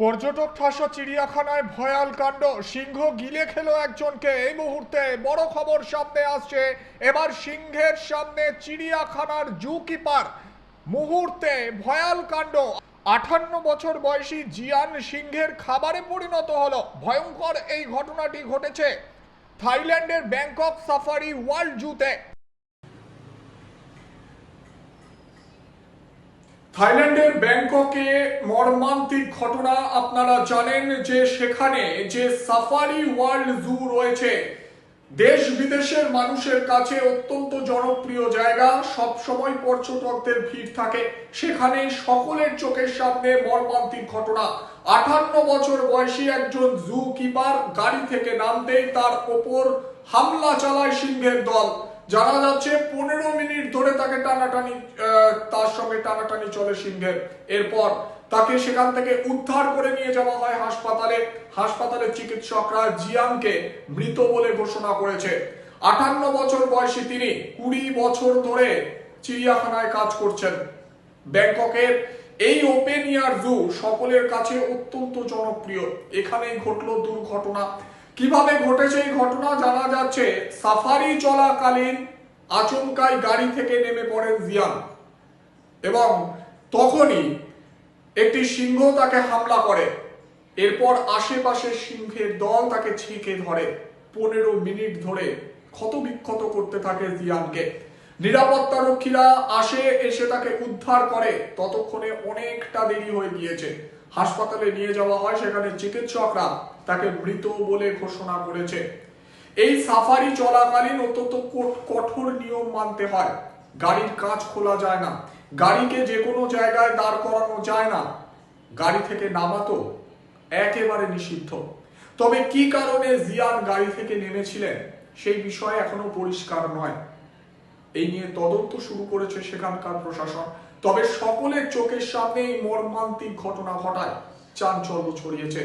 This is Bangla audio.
পর্যটক ঠাসা চিড়িয়াখানায় ভয়াল কাণ্ড, সিংহ গিলে খেলো একজনকে। এই মুহূর্তে বড় খবর সামনে আসছে। এবার সিংহের সামনে চিড়িয়াখানার জু কিপার মুহূর্তে ভয়াল কাণ্ড। আটান্ন বছর বয়সী জিয়ান সিংহের খাবারে পরিণত হলো। ভয়ঙ্কর এই ঘটনাটি ঘটেছে থাইল্যান্ডের ব্যাংকক সাফারি ওয়ার্ল্ড জুতে। থাইল্যান্ডের ব্যাংককে মর্মান্তিক ঘটনা আপনারা জানেন যে সেখানে যে সাফারি ওয়ার্ল্ড জু রয়েছে, দেশ বিদেশের মানুষের কাছে অত্যন্ত জনপ্রিয় জায়গা। সব সময় পর্যটকদের ভিড় থাকে। সেখানে সকলের চোখের সামনে মর্মান্তিক ঘটনা। আঠান্ন বছর বয়সী একজন জু কিপার গাড়ি থেকে নামতেই তার ওপর হামলা চালায় সিংহের দল। জানা যাচ্ছে, পনেরো মিনিট ধরে তাকে টানাটানি তার সঙ্গে টানাটানি চলে সিংহের। এরপর তাকে সেখান থেকে উদ্ধার করে নিয়ে যাওয়া হয় হাসপাতালে। হাসপাতালের চিকিৎসকরা জিয়ানকে মৃত বলে ঘোষণা করেছে। আটান্ন বছর বয়সী তিনি কুড়ি বছর ধরে চিড়িয়াখানায় কাজ করছেন। ব্যাংককের এই ওপেন ইয়ার জু সকলের কাছে অত্যন্ত জনপ্রিয়। এখানেই ঘটলো দুর্ঘটনা। কীভাবে ঘটেছে এই ঘটনা জানা যাচ্ছে, সাফারি চলাকালীন আচমকায় গাড়ি থেকে নেমে পড়েন জিয়ান এবং তখনই একটি সিংহ তাকে হামলা করে। এরপর আশেপাশে সিংহের দল তাকে ছেঁকে ধরে। পনেরো মিনিট ধরে ক্ষত বিক্ষত করতে থাকে জিয়ানকে। নিরাপত্তা রক্ষীরা আসে, এসে তাকে উদ্ধার করে। ততক্ষণে অনেকটা দেরি হয়ে গিয়েছে। হাসপাতালে নিয়ে যাওয়া হয়, সেখানে চিকিৎসকরা তাকে মৃত বলে ঘোষণা করেছে। এই সাফারি চলাকালীন অত্যন্ত কঠ- কঠোর নিয়ম মানতে হয়। গাড়ির কাজ খোলা যায় না। গাড়িকে যে কোনো জায়গায় দাঁড় করানো যায় না। গাড়ি থেকে নামাতো একেবারে নিষিদ্ধ। তবে কি কারণে জিয়ান গাড়ি থেকে নেমেছিলেন, সেই বিষয়ে এখনও পরিষ্কার নয়। এই নিয়ে তদন্ত শুরু করেছে সেখানকার প্রশাসন। তবে সকলের চোখের সামনে এই মর্মান্তিক ঘটনা ঘটায়। চাঞ্চল্য ছড়িয়েছে।